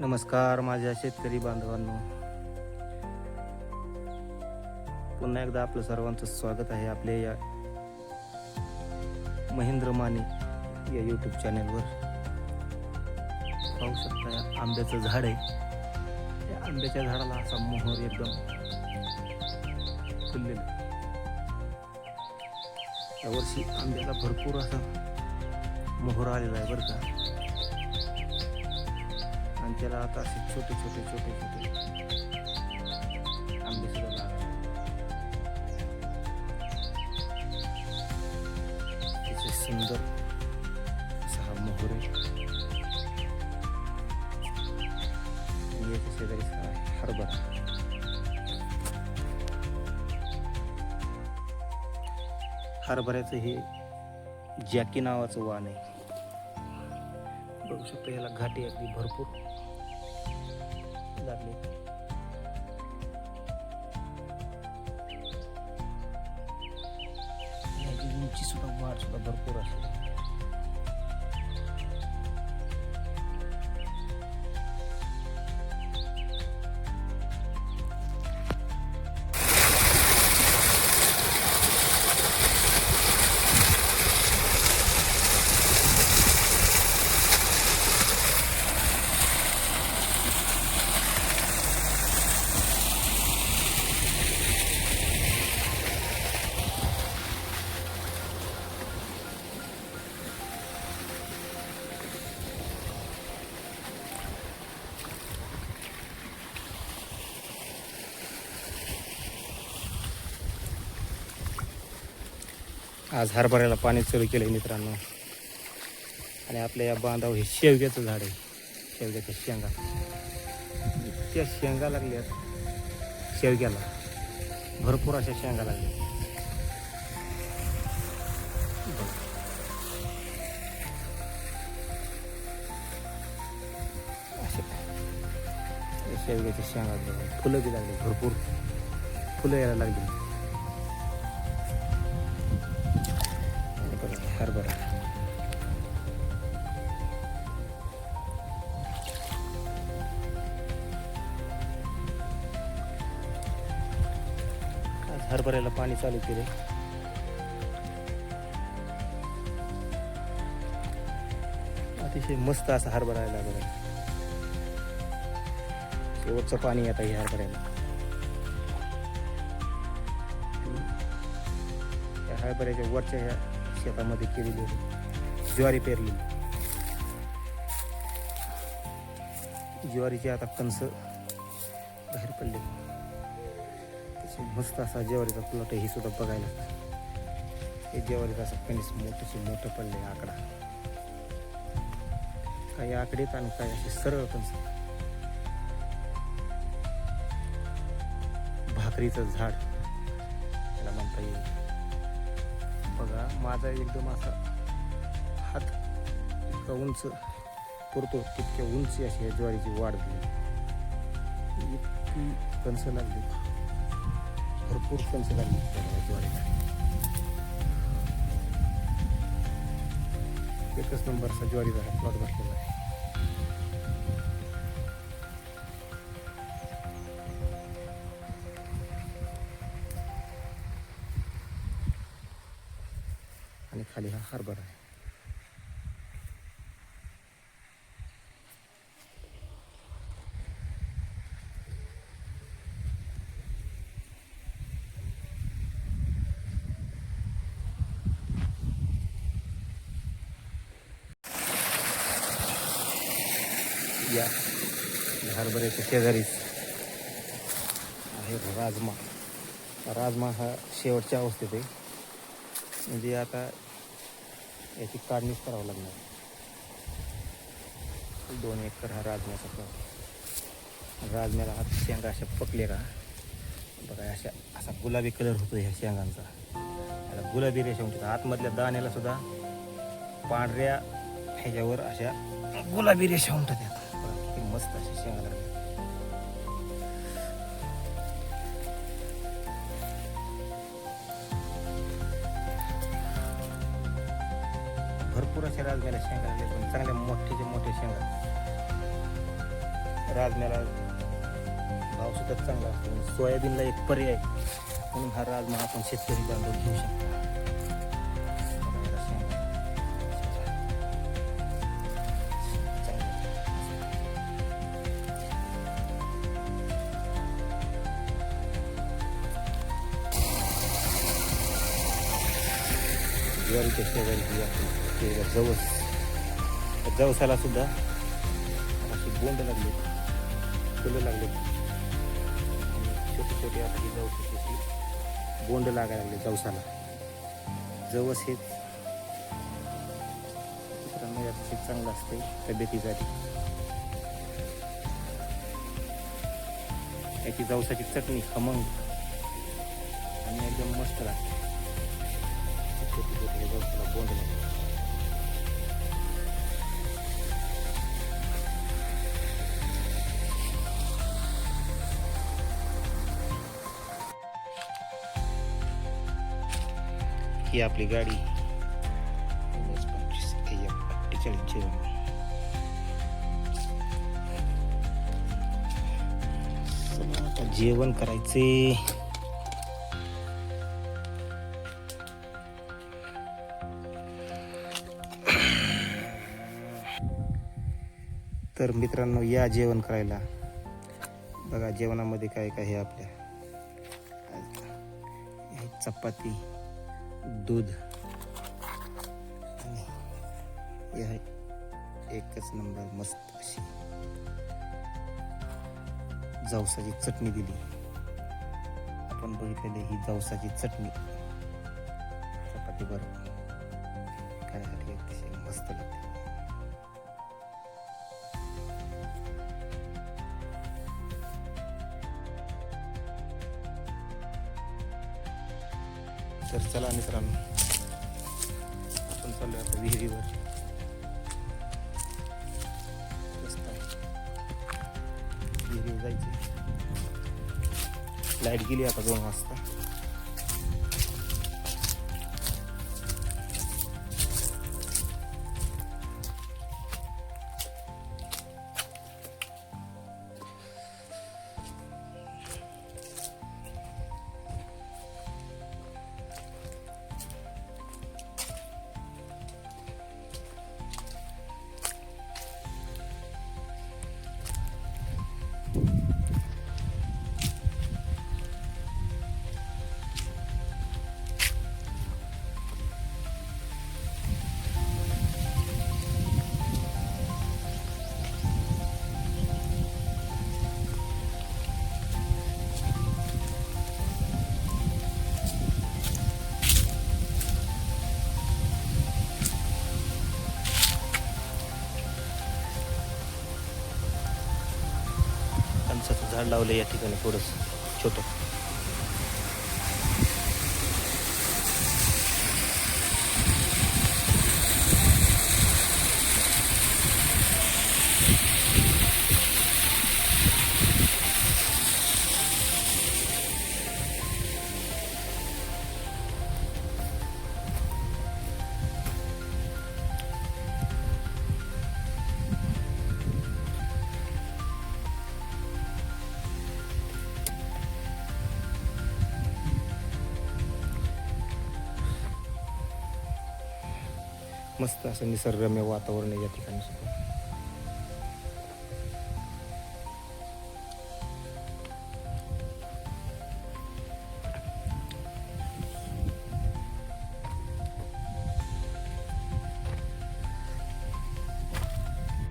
नमस्कार माझ्या शेतकरी बांधवांनो. पुन्हा एकदा आपलं सर्वांचं स्वागत आहे आपल्या या महेंद्र माने या यूट्यूब चॅनेलवर पाहू शकता या आंब्याचं झाड आहे. या आंब्याच्या झाडाला असा मोहर एकदम फुललेला यावर्षी आंब्याला भरपूर असा मोहर आलेला आहे बरं का. त्याला आता असे छोटे छोटे छोटे छोटे. आंबे सुद्धा लागले. त्याचे सुंदर सहा मोहरे एक शेजारी सहा हरभरा. हरभऱ्याचं हे जॅकी नावाचं वाण आहे. बघू शकतो याला घाटी अगदी भरपूर. मार्चला भरपूर असते. आज हरभऱ्याला पाणी चालू केलं आहे मित्रांनो. आणि आपल्या या बांधाव हे शेवग्याचं झाड आहे. शेवग्याच्या शेंगा. इतक्या शेंगा लागल्यात. शेवग्याला. भरपूर अशा शेंगा लागल्या शेवग्याच्या शेंगा लागल्या फुलं बी लागली भरपूर. फुलं यायला लागली. हरभरा आज हरभऱ्याला पाणी चालू केले अतिशय मस्त असा हरभरा आहे बघा. शेवटचं पाणी आता हे हरभऱ्याला. हरभऱ्याच्या वरच्या ह्या शेतामध्ये केलेली आहे ज्वारी पेरली. ज्वारीचे आता कणस बाहेर पडले. त्याचे मस्त असा ज्वारीचा प्लॉट ही सुद्धा बघायला. हे ज्वारीचा असा कणीस मोठंचे मोठं पडले आकडा. काही आकडेत आणि काही असे सरळ कणस. भाकरीचं झाड त्याला म्हणता येईल. बघा माझा एकदम असा हात इतका उंच पुरतो तितक्या उंची अशी या ज्वारीची वाढ दिली इतकी कणस लागली. भरपूर कणस लागली त्या ज्वारीला. एकच नंबरचा ज्वारीचा प्लॉट बसलेला आहे. खाली हा हरभरा आहे. या या हरभऱ्याच्या शेजारीच आहे राजमा. राजमा हा शेवटच्या अवस्थेत आहे. म्हणजे आता याची काढणीच करावं लागणार. दोन एकर हा राजम्याचा प्लॉट राजम्याला हात शेंगा अशा पकले का? बघा अशा असा गुलाबी कलर होतो ह्या शेंगांचा. याला गुलाबी रेषा म्हणतात. आतमधल्या दाण्याला सुद्धा पांढऱ्या ह्याच्यावर अशा गुलाबी रेषा म्हणतात त्यात मस्त अशा शेंगा लागल्या. भरपूर असे राजम्याला शेंगा लागले पण चांगल्या मोठ्याचे मोठे शेंगा. राजम्याला भाव सुद्धा चांगला असतो. सोयाबीनला एक पर्याय म्हणून हा राजमा आपण शेतकरी बांधून घेऊ शकतो. ज्वारीच्या शेजारी ही ते जवस जवसाला सुद्धा अशी बोंड लागली फुलं लागली आणि छोटे आता ही जवस अशी बोंड लागायला लागली जवसाला जवस हे मित्रांनो याचं चांगलं असते तब्येतीसाठी याची जवसाची चटणी खमंग आणि एकदम मस्त लागते छोटी जवसाला बोंड लागते ही आपली गाडी पंचवीस अठ्ठेचाळीस झिरो आता जेवण करायचे. तर मित्रांनो या जेवण करायला. बघा जेवणामध्ये काय काय आहे आपल्या. चपाती. दूध। या एकच नंबर मस्त अशी जवसाची चटणी दिली। आपण बघितलेली ही जवसाची चटणी। चपाती बरोबर तर चला मित्रांनो. आपण चाललो आता विहिरीवर. विहिरीवर जायचे लाइट गेली आता दोन वाजता. झाड लावलं या ठिकाणी थोडंस छोटं. मस्त असं निसर्गरम्य वातावरण आहे या ठिकाणी सुद्धा.